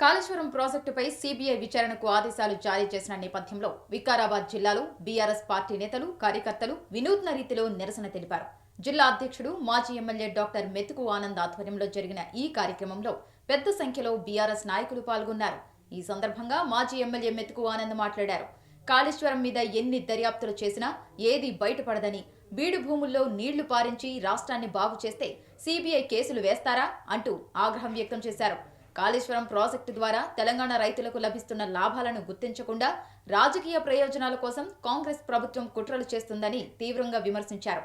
కాళేశ్వరం ప్రాజెక్టుపై సీబీఐ విచారణకు ఆదేశాలు జారీ చేసిన నేపథ్యంలో వికారాబాద్ జిల్లాలో బీఆర్ఎస్ పార్టీ నేతలు కార్యకర్తలు వినూత్న రీతిలో నిరసన తెలిపారు. జిల్లా అధ్యక్షుడు మాజీ ఎమ్మెల్యే డాక్టర్ మెతుకు ఆనంద్ ఆధ్వర్యంలో జరిగిన ఈ కార్యక్రమంలో పెద్ద సంఖ్యలో బీఆర్ఎస్ నాయకులు పాల్గొన్నారు. ఈ సందర్భంగా మాజీ ఎమ్మెల్యే మెతుకు ఆనంద్ మాట్లాడారు. కాళేశ్వరం మీద ఎన్ని దర్యాప్తులు చేసినా ఏది బయటపడదని బీడు భూముల్లో నీళ్ళు పారించి రాష్ట్రాన్ని బాగు చేస్తే సీబీఐ కేసులు వేస్తారా అంటూ ఆగ్రహం వ్యక్తం చేశారు. కాళేశ్వరం ప్రాజెక్టు ద్వారా తెలంగాణ రైతులకు లభిస్తున్న లాభాలను గుర్తించకుండా రాజకీయ ప్రయోజనాల కోసం కాంగ్రెస్ ప్రభుత్వం కుట్రలు చేస్తుందని తీవ్రంగా విమర్శించారు.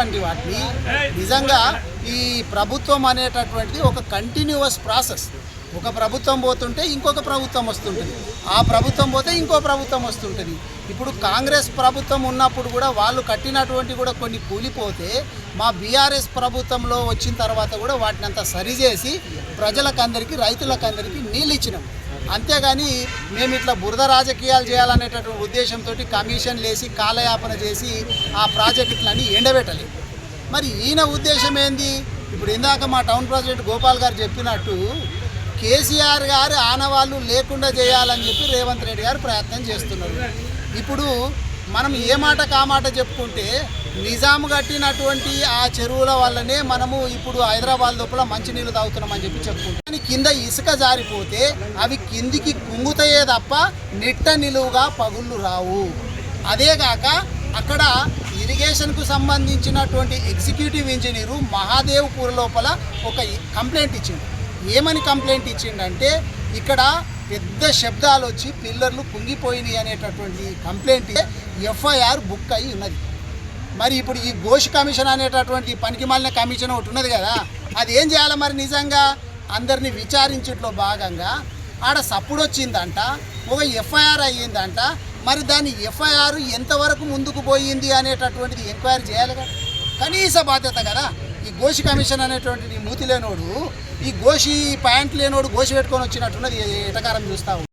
తెలంగాణ అటువంటి వాటిని నిజంగా ఈ ప్రభుత్వం అనేటటువంటిది ఒక కంటిన్యూవస్ ప్రాసెస్ ఒక ప్రభుత్వం పోతుంటే ఇంకొక ప్రభుత్వం వస్తుంటుంది. ఆ ప్రభుత్వం పోతే ఇంకో ప్రభుత్వం వస్తుంటుంది. ఇప్పుడు కాంగ్రెస్ ప్రభుత్వం ఉన్నప్పుడు కూడా వాళ్ళు కట్టినటువంటి కూడా కొన్ని కూలిపోతే మా బీఆర్ఎస్ ప్రభుత్వంలో వచ్చిన తర్వాత కూడా వాటిని అంతా సరిచేసి ప్రజలకందరికీ రైతులకందరికీ నీళ్ళు ఇచ్చినాం. అంతేగాని మేము ఇట్లా బురద రాజకీయాలు చేయాలనేటటువంటి ఉద్దేశంతో కమిషన్లు వేసి కాలయాపన చేసి ఆ ప్రాజెక్టులన్నీ ఎండబెట్టలేదు మరి ఈయన ఉద్దేశం ఏంది? ఇప్పుడు ఇందాక మా టౌన్ ప్రెసిడెంట్ గోపాల్ గారు చెప్పినట్టు కేసీఆర్ గారు ఆనవాళ్ళు లేకుండా చేయాలని చెప్పి రేవంత్ రెడ్డి గారు ప్రయత్నం చేస్తున్నారు. ఇప్పుడు మనం ఏ మాట కామాట చెప్పుకుంటే నిజాం కట్టినటువంటి ఆ చెరువుల వల్లనే మనము ఇప్పుడు హైదరాబాద్ లోపల మంచినీళ్ళు తాగుతున్నామని చెప్పి చెప్పుకుంటాం. కానీ కింద ఇసుక జారిపోతే అవి కిందికి కుంగుతాయే తప్ప నిట్ట నిలువుగా పగుళ్ళు రావు. అదేగాక అక్కడ ఇరిగేషన్కు సంబంధించినటువంటి ఎగ్జిక్యూటివ్ ఇంజనీరు మహాదేవ్పూర్ లోపల ఒక కంప్లైంట్ ఇచ్చిండు. ఏమని కంప్లైంట్ ఇచ్చిండంటే ఇక్కడ పెద్ద శబ్దాలు వచ్చి పిల్లర్లు కుంగిపోయినాయి అనేటటువంటి కంప్లైంట్ ఎఫ్ఐఆర్ బుక్ అయి ఉన్నది. మరి ఇప్పుడు ఈ ఘోష్ కమిషన్ అనేటటువంటి పనికి మాలిన కమిషన్ ఒకటి ఉన్నది కదా అది ఏం చేయాలి మరి నిజంగా? అందరినీ విచారించట్లో భాగంగా ఆడ సప్పుడు వచ్చిందంట ఒక ఎఫ్ఐఆర్ అయ్యిందంట మరి దాని ఎఫ్ఐఆర్ ఎంతవరకు ముందుకు పోయింది అనేటటువంటిది ఎంక్వైరీ చేయాలి కదా. కనీస బాధ్యత కదా. ఈ గోషి కమిషన్ అనేటువంటి మూతి లేనోడు ఈ గోషి ప్యాంట్ లేనోడు గోషి పెట్టుకొని వచ్చినట్టున్నది ఎటకారం చూస్తావు